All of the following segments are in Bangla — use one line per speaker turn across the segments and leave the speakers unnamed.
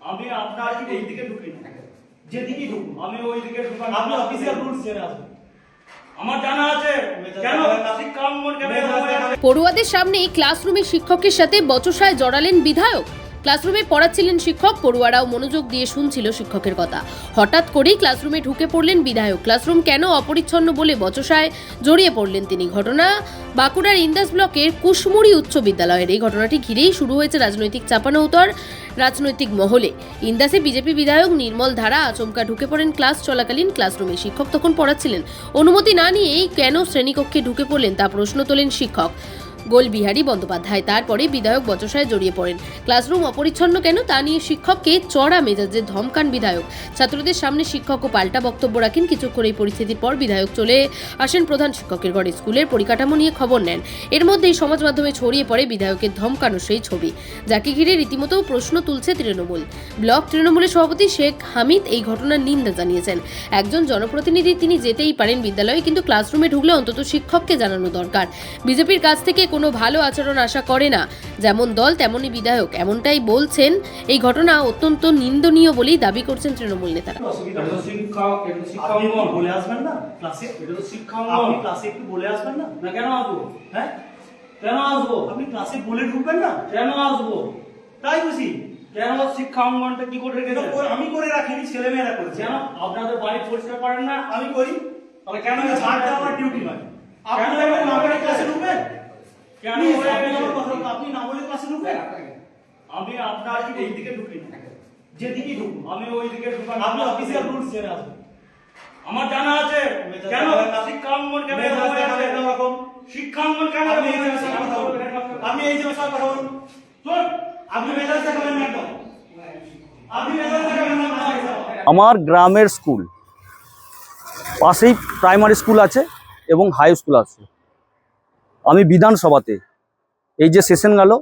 আমি আপনার এই দিকে ঢুকি না যেদিকেই ঢুকুন আমি ওই দিকে ঢুকান আপনি অফিসিয়াল রুলস জেনে আসুন। আমার জানা আছে। কেন?
পড়ুয়াদের সামনে ক্লাসরুমে শিক্ষকের সাথে বচসায় জড়ালেন বিধায়ক। ক্লাসরুমে পড়াচ্ছিলেন শিক্ষক, পড়ুয়ারাও মনোযোগ দিয়ে শুনছিল শিক্ষকের কথা। হঠাৎ করেই ক্লাসরুমে ঢুকে পড়লেন বিধায়ক। ক্লাসরুম কেন অপরিচ্ছন্ন বলে বচসায় জড়িয়ে পড়লেন তিনি। ঘটনা বাঁকুড়ার ইন্দাস ব্লকের কুশমুড়ি উচ্চ বিদ্যালয়ের। এই ঘটনাটি ঘিরেই শুরু হয়েছে রাজনৈতিক চাপানোউতর, রাজনৈতিক মহলে। ইন্দাসে বিজেপি বিধায়ক নির্মল ধারা আচমকা ঢুকে পড়েন ক্লাস চলাকালীন ক্লাসরুমে। শিক্ষক তখন পড়াচ্ছিলেন। অনুমতি না নিয়েই কেন শ্রেণীকক্ষে ঢুকে পড়লেন তা প্রশ্ন তোলেন শিক্ষক। গোলবিহারী বন্দ্যোপাধ্যায়। তারপরে বিধায়ক বচসায় জড়িয়ে পড়েন। ক্লাসরুম অপরিচ্ছন্ন কেন তা নিয়ে শিক্ষককে চড়া মেজাজে ধমকান বিধায়ক। ছাত্রদের সামনে শিক্ষকও পাল্টা বক্তব্য রাখেন। কিছুক্ষণ এই পরিস্থিতির পর বিধায়ক চলে আসেন প্রধান শিক্ষকের ঘরে। স্কুলের পরিকাঠামো নিয়ে খবর নেন। এর মধ্যেই সমাজ মাধ্যমে ছড়িয়ে পড়ে বিধায়কের ধমকানো সেই ছবি। যাকে ঘিরে রীতিমতো প্রশ্ন তুলছে তৃণমূল। ব্লক তৃণমূলের সভাপতি শেখ হামিদ এই ঘটনার নিন্দা জানিয়েছেন। একজন জনপ্রতিনিধি তিনি যেতেই পারেন বিদ্যালয়ে, কিন্তু ক্লাসরুমে ঢুকলে অন্তত শিক্ষককে জানানো দরকার। বিজেপির কাছ থেকে কোনো ভালো আচরণ আশা করে না। যেমন দল তেমনই বিধায়ক। এমনটাই বলছেন। এই ঘটনা অত্যন্ত নিন্দনীয় বলেই দাবি করছেন তৃণমূল নেতারা।
বলে আসবেন না? ক্লাসে ক্লাসে একটু বলে আসবেন না?
না কেন আসব?
হ্যাঁ?
কেন আসব?
আপনি ক্লাসে বলে ঢুকবেন না?
কেন আসব?
তাই বুঝি
কেন শিক্ষা অঙ্গনটা কি করে রেখেছে?
আমি করে রাখিনি ছেলে মেয়েরা করেছে।
কেন? আপনাদের বাড়ি পরিষ্কার করেন না?
আমি করি।
তাহলে কেন
ঝাড়টা আমার ডিউটি নয় ক্লাসে ঢুকবেন?
কেন
আপনি
গেছে?
আমার কথা বলুন, আপনি না বলে ক্লাসে ঢুকবেন?
আমি আপনার এই দিকে ঢুকি না
ঢুকুন।
আমি ওই দিকে ঢুকান
আপনি অফিসিয়াল রুলস জেনে আসবেন
আমার জানা আছে। কেন?
দেখাবেন না।
শিক্ষা অঙ্গন কেন এরকম
দেখাবেন
আছে?
এরকম।
শিক্ষা অঙ্গন কেন
আপনি এই কথা বলুন আপনি এই যে কথা বলুন
চল।
আপনি মেজাজ দেখাবেন না একদম আপনি মেজাজ দেখাবেন না আমার
গ্রামের স্কুল। পাশেই প্রাইমারি স্কুল আছে এবং হাই স্কুল আছে। আমি বিধানসভাতে। এই যে সেশন গেল,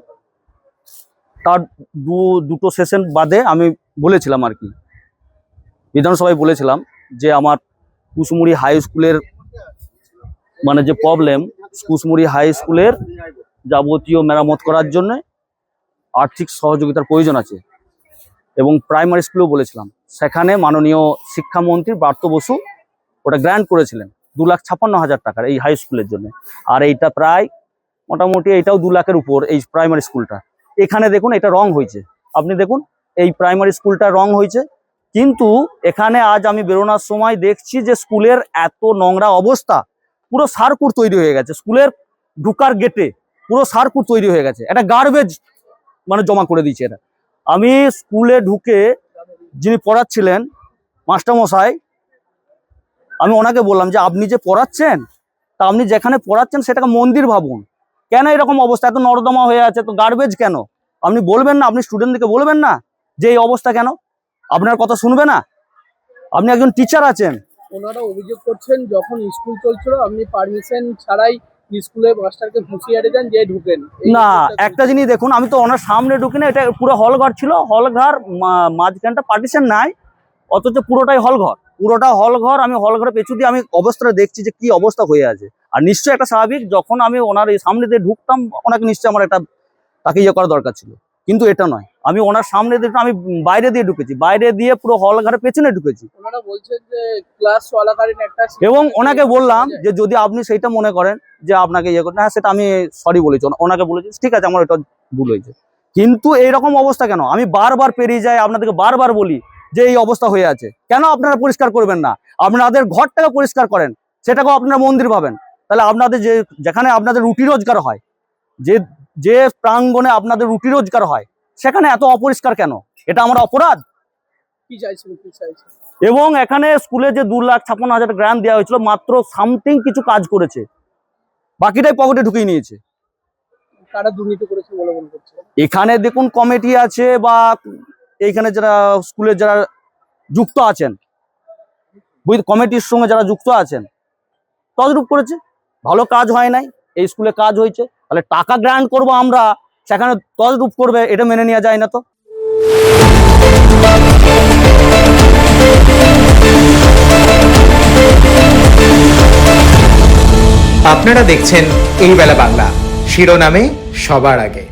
তার দু, দুটো সেশন বাদে আমি বলেছিলাম আর কি। বিধানসভায় বলেছিলাম যে আমার কুসমুড়ি হাই স্কুলের মানে যে প্রবলেম কুসমুড়ি হাই স্কুলের যাবতীয় মেরামত করার জন্য আর্থিক সহযোগিতার প্রয়োজন আছে। এবং প্রাইমারি স্কুলেও বলেছিলাম। সেখানে মাননীয় শিক্ষামন্ত্রী ব্রাত্য বসু ওটা গ্র্যান্ড করেছিলেন। দু লাখ ছাপ্পান্ন হাজার টাকার এই হাই স্কুলের জন্য। আর এইটা প্রায় মোটামুটি এটাও দু লাখের উপর এই প্রাইমারি স্কুলটা এখানে দেখুন, এটা রং হয়েছে। আপনি দেখুন, এই প্রাইমারি স্কুলটা রং হয়েছে। কিন্তু এখানে আজ আমি বেরোনোর সময় দেখছি যে স্কুলের এত নোংরা অবস্থা, পুরো সার্কুট তৈরি হয়ে গেছে। স্কুলের ঢুকার গেটে পুরো সার্কুট তৈরি হয়ে গেছে। একটা গার্বেজ মানে জমা করে দিয়েছে এটা আমি স্কুলে ঢুকে যিনি পড়াচ্ছিলেন, মাস্টারমশাই আমি ওনাকে বললাম যে আপনি যে পড়াচ্ছেন তা আপনি যেখানে পড়াচ্ছেন সেটাকে মন্দির ভাবুন। কেন এরকম অবস্থা? এত নর্দমা হয়ে আছে তো গার্বেজ কেন? আপনি বলবেন না আপনি স্টুডেন্টদেরকে বলবেন না যে এই অবস্থা কেন? আপনার কথা শুনবে না? আপনি একজন টিচার আছেন।
ওনারা অভিযোগ করছেন যখন স্কুল চলছিল আপনি পারমিশন ছাড়াই স্কুলে মাস্টারকে হুঁশিয়ারি দেন যে ঢুকেন।
না একটা জিনিস দেখুন আমি তো ওনার সামনে ঢুকি না এটা পুরো হল ঘর ছিল। হল ঘর মা- মাঝখানটা পার্টিশন নাই অথচ পুরোটাই হল ঘর পুরোটা হল ঘর আমি হল ঘরে পেছু দিয়ে আমি অবস্থাটা দেখছি যে কি অবস্থা হয়ে আছে। আর নিশ্চয়ই একটা স্বাভাবিক যখন আমি ওনার এই সামনে দিয়ে ঢুকতাম ওনাকে নিশ্চয়ই আমার একটা তাকে ইয়ে করা দরকার ছিল। কিন্তু এটা নয়। আমি ওনার সামনে দিয়ে আমি বাইরে দিয়ে ঢুকেছি। বাইরে দিয়ে পুরো হল ঘরের পেছনে ঢুকেছি। এবং ওনাকে বললাম যে যদি আপনি সেইটা মনে করেন যে আপনাকে ইয়ে করেন হ্যাঁ সেটা আমি সরি বলেছি। ওনাকে বলেছি ঠিক আছে আমার এটা ভুল হয়েছে। কিন্তু এইরকম অবস্থা কেন? আমি বারবার পেরিয়ে যাই আপনাদেরকে বারবার বলি যে এই অবস্থা হয়ে আছে। কেন আপনারা পরিষ্কার করবেন না? আপনাদের ঘরটাকে পরিষ্কার করেন সেটাকেও আপনারা মন্দির ভাবেন। তাহলে আপনাদের যে যেখানে আপনাদের রুটি রোজগার হয় যে যে প্রাঙ্গণে আপনাদের রুটি রোজগার হয় সেখানে এত অপরিষ্কার কেন? এটা আমার অপরাধ? এবং এখানে স্কুলে যে দু লাখ ছাপ্পান্ন হাজার গ্রান্ট দেওয়া হয়েছিল মাত্র সামথিং কিছু কাজ করেছে। বাকিটাই পকেটে ঢুকিয়ে নিয়েছে। এখানে দেখুন কমিটি আছে বা এইখানে যারা স্কুলের যারা যুক্ত আছেন কমিটির সঙ্গে যারা যুক্ত আছেন, তদরূপ করেছে। ভালো কাজ হয় নাই, এই স্কুলে কাজ হয়েছে। তাহলে টাকা গ্রান্ট করব আমরা, সেখানে তদরূপ করবে, এটা মেনে নেওয়া যায় না তো।
আপনারা দেখছেন এই বেলা বাংলা। শিরোনামে সবার আগে।